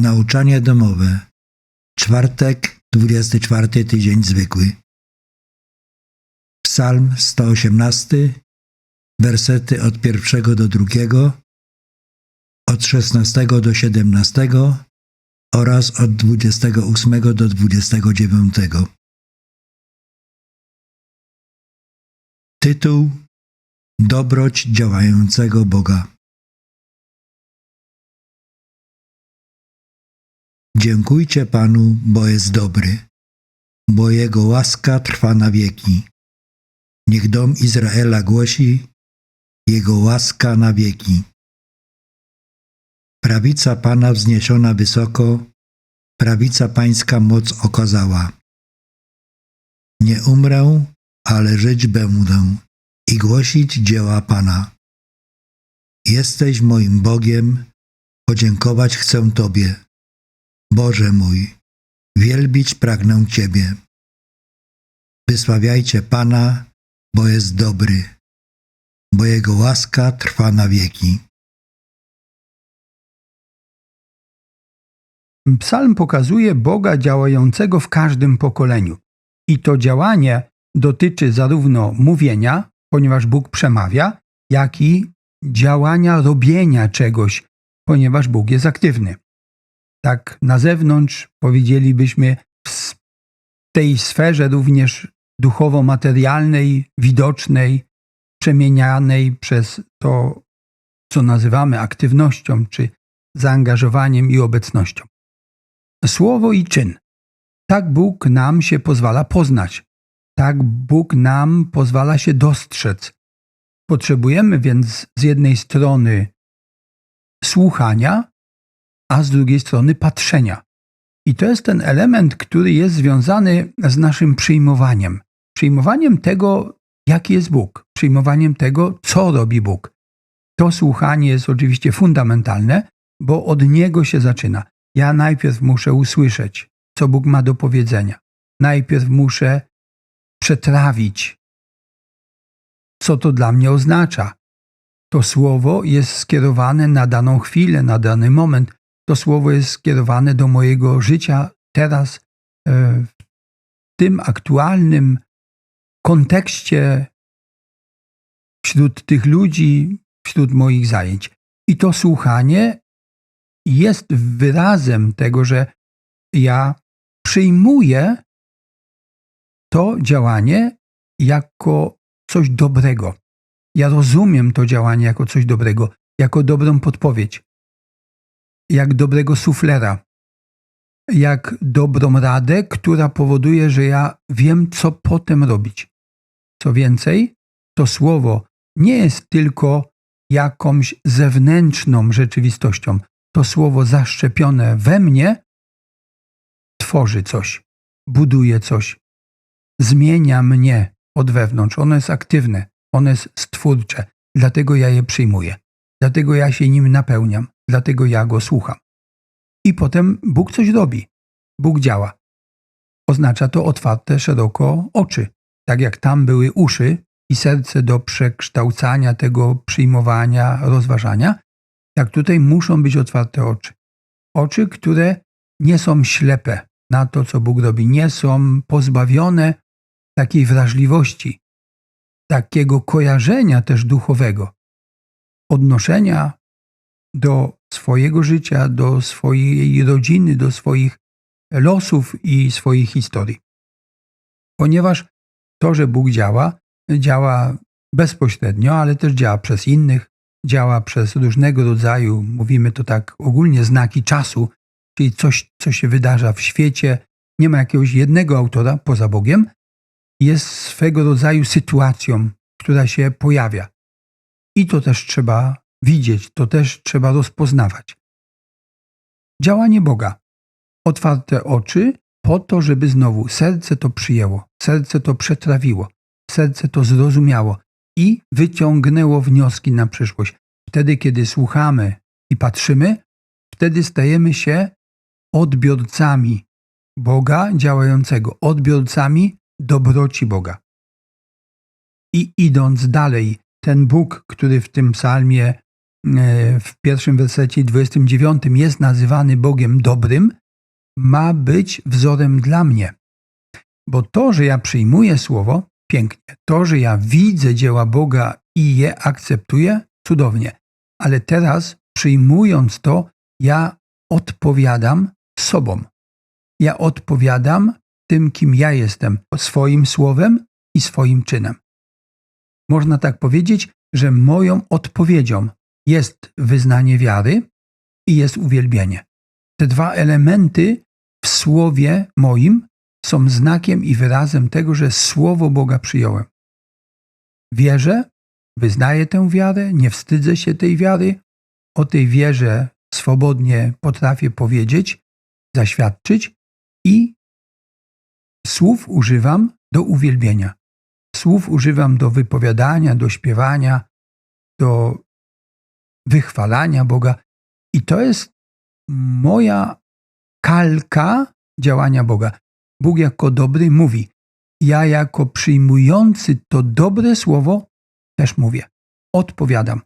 Nauczanie domowe. Czwartek, 24 tydzień zwykły. Psalm 118, wersety od pierwszego do drugiego, od 16 do 17 oraz od 28 do 29. Tytuł Dobroć działającego Boga. Dziękujcie Panu, bo jest dobry, bo Jego łaska trwa na wieki. Niech dom Izraela głosi Jego łaska na wieki. Prawica Pana wzniesiona wysoko, prawica Pańska moc okazała. Nie umrę, ale żyć będę i głosić dzieła Pana. Jesteś moim Bogiem, podziękować chcę Tobie. Boże mój, wielbić pragnę Ciebie. Wysławiajcie Pana, bo jest dobry, bo Jego łaska trwa na wieki. Psalm pokazuje Boga działającego w każdym pokoleniu. I to działanie dotyczy zarówno mówienia, ponieważ Bóg przemawia, jak i działania robienia czegoś, ponieważ Bóg jest aktywny. Tak na zewnątrz powiedzielibyśmy w tej sferze również duchowo-materialnej, widocznej, przemienianej przez to, co nazywamy aktywnością czy zaangażowaniem i obecnością. Słowo i czyn. Tak Bóg nam się pozwala poznać. Tak Bóg nam pozwala się dostrzec. Potrzebujemy więc z jednej strony słuchania, a z drugiej strony patrzenia. I to jest ten element, który jest związany z naszym przyjmowaniem. Przyjmowaniem tego, jaki jest Bóg, przyjmowaniem tego, co robi Bóg. To słuchanie jest oczywiście fundamentalne, bo od niego się zaczyna. Ja najpierw muszę usłyszeć, co Bóg ma do powiedzenia. Najpierw muszę przetrawić, co to dla mnie oznacza. To słowo jest skierowane na daną chwilę, na dany moment. To słowo jest skierowane do mojego życia teraz, e, w tym aktualnym kontekście, wśród tych ludzi, wśród moich zajęć. I to słuchanie jest wyrazem tego, że ja przyjmuję to działanie jako coś dobrego. Ja rozumiem to działanie jako coś dobrego, jako dobrą podpowiedź, jak dobrego suflera, jak dobrą radę, która powoduje, że ja wiem, co potem robić. Co więcej, to słowo nie jest tylko jakąś zewnętrzną rzeczywistością. To słowo zaszczepione we mnie tworzy coś, buduje coś, zmienia mnie od wewnątrz. Ono jest aktywne, ono jest stwórcze, dlatego ja je przyjmuję, dlatego ja się nim napełniam, dlatego ja go słucham. I potem Bóg coś robi, Bóg działa. Oznacza to otwarte szeroko oczy, tak jak tam były uszy i serce do przekształcania tego przyjmowania, rozważania, tak tutaj muszą być otwarte oczy. Oczy, które nie są ślepe na to, co Bóg robi, nie są pozbawione takiej wrażliwości, takiego kojarzenia też duchowego, odnoszenia do swojego życia, do swojej rodziny, do swoich losów i swoich historii. Ponieważ to, że Bóg działa, działa bezpośrednio, ale też działa przez innych, działa przez różnego rodzaju, mówimy to tak ogólnie, znaki czasu, czyli coś, co się wydarza w świecie. Nie ma jakiegoś jednego autora poza Bogiem, jest swego rodzaju sytuacją, która się pojawia. I to też trzeba widzieć, to też trzeba rozpoznawać. Działanie Boga. Otwarte oczy po to, żeby znowu serce to przyjęło, serce to przetrawiło, serce to zrozumiało i wyciągnęło wnioski na przyszłość. Wtedy, kiedy słuchamy i patrzymy, wtedy stajemy się odbiorcami Boga działającego, odbiorcami dobroci Boga. I idąc dalej, ten Bóg, który w tym psalmie w pierwszym wersecie 29 jest nazywany Bogiem dobrym, ma być wzorem dla mnie. Bo to, że ja przyjmuję słowo, pięknie. To, że ja widzę dzieła Boga i je akceptuję, cudownie. Ale teraz, przyjmując to, ja odpowiadam sobą. Ja odpowiadam tym, kim ja jestem, swoim słowem i swoim czynem. Można tak powiedzieć, że moją odpowiedzią jest wyznanie wiary i jest uwielbienie. Te dwa elementy w słowie moim są znakiem i wyrazem tego, że słowo Boga przyjąłem. Wierzę, wyznaję tę wiarę, nie wstydzę się tej wiary, o tej wierze swobodnie potrafię powiedzieć, zaświadczyć i słów używam do uwielbienia. Słów używam do wypowiadania, do śpiewania, do wychwalania Boga. I to jest moja kalka działania Boga. Bóg jako dobry mówi. Ja jako przyjmujący to dobre słowo też mówię. Odpowiadam.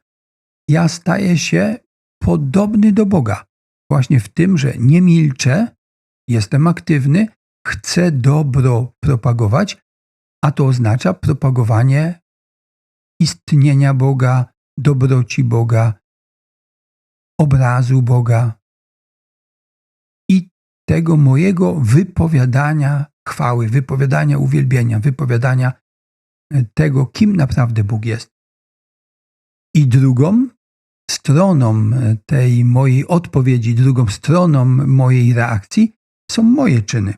Ja staję się podobny do Boga. Właśnie w tym, że nie milczę, jestem aktywny, chcę dobro propagować, a to oznacza propagowanie istnienia Boga, dobroci Boga, obrazu Boga i tego mojego wypowiadania chwały, wypowiadania uwielbienia, wypowiadania e, tego, kim naprawdę Bóg jest. I drugą stroną e, tej mojej odpowiedzi, drugą stroną mojej reakcji są moje czyny,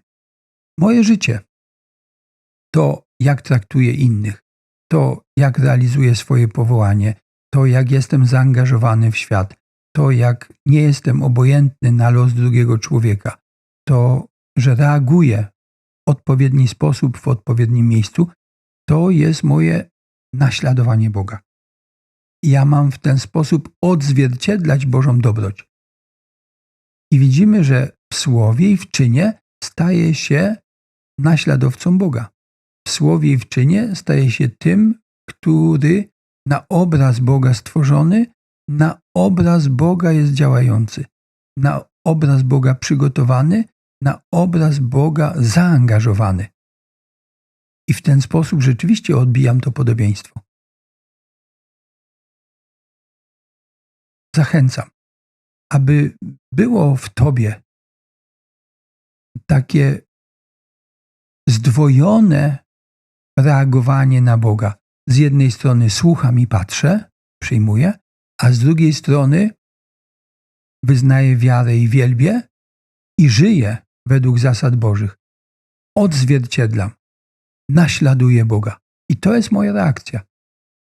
moje życie. To, jak traktuję innych, to, jak realizuję swoje powołanie, to, jak jestem zaangażowany w świat, to, jak nie jestem obojętny na los drugiego człowieka, to, że reaguję w odpowiedni sposób, w odpowiednim miejscu, to jest moje naśladowanie Boga. Ja mam w ten sposób odzwierciedlać Bożą dobroć. I widzimy, że w słowie i w czynie staje się naśladowcą Boga. W słowie i w czynie staje się tym, który na obraz Boga stworzony, na obraz Boga jest działający, na obraz Boga przygotowany, na obraz Boga zaangażowany. I w ten sposób rzeczywiście odbijam to podobieństwo. Zachęcam, aby było w Tobie takie zdwojone reagowanie na Boga. Z jednej strony słucham i patrzę, przyjmuję, a z drugiej strony wyznaję wiarę i wielbię i żyję według zasad Bożych. Odzwierciedlam, naśladuję Boga. I to jest moja reakcja.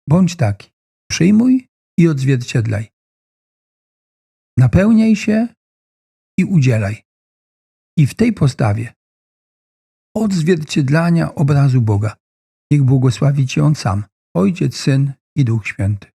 Bądź taki. Przyjmuj i odzwierciedlaj. Napełniaj się i udzielaj. I w tej postawie odzwierciedlania obrazu Boga niech błogosławi Cię On sam, Ojciec, Syn i Duch Święty.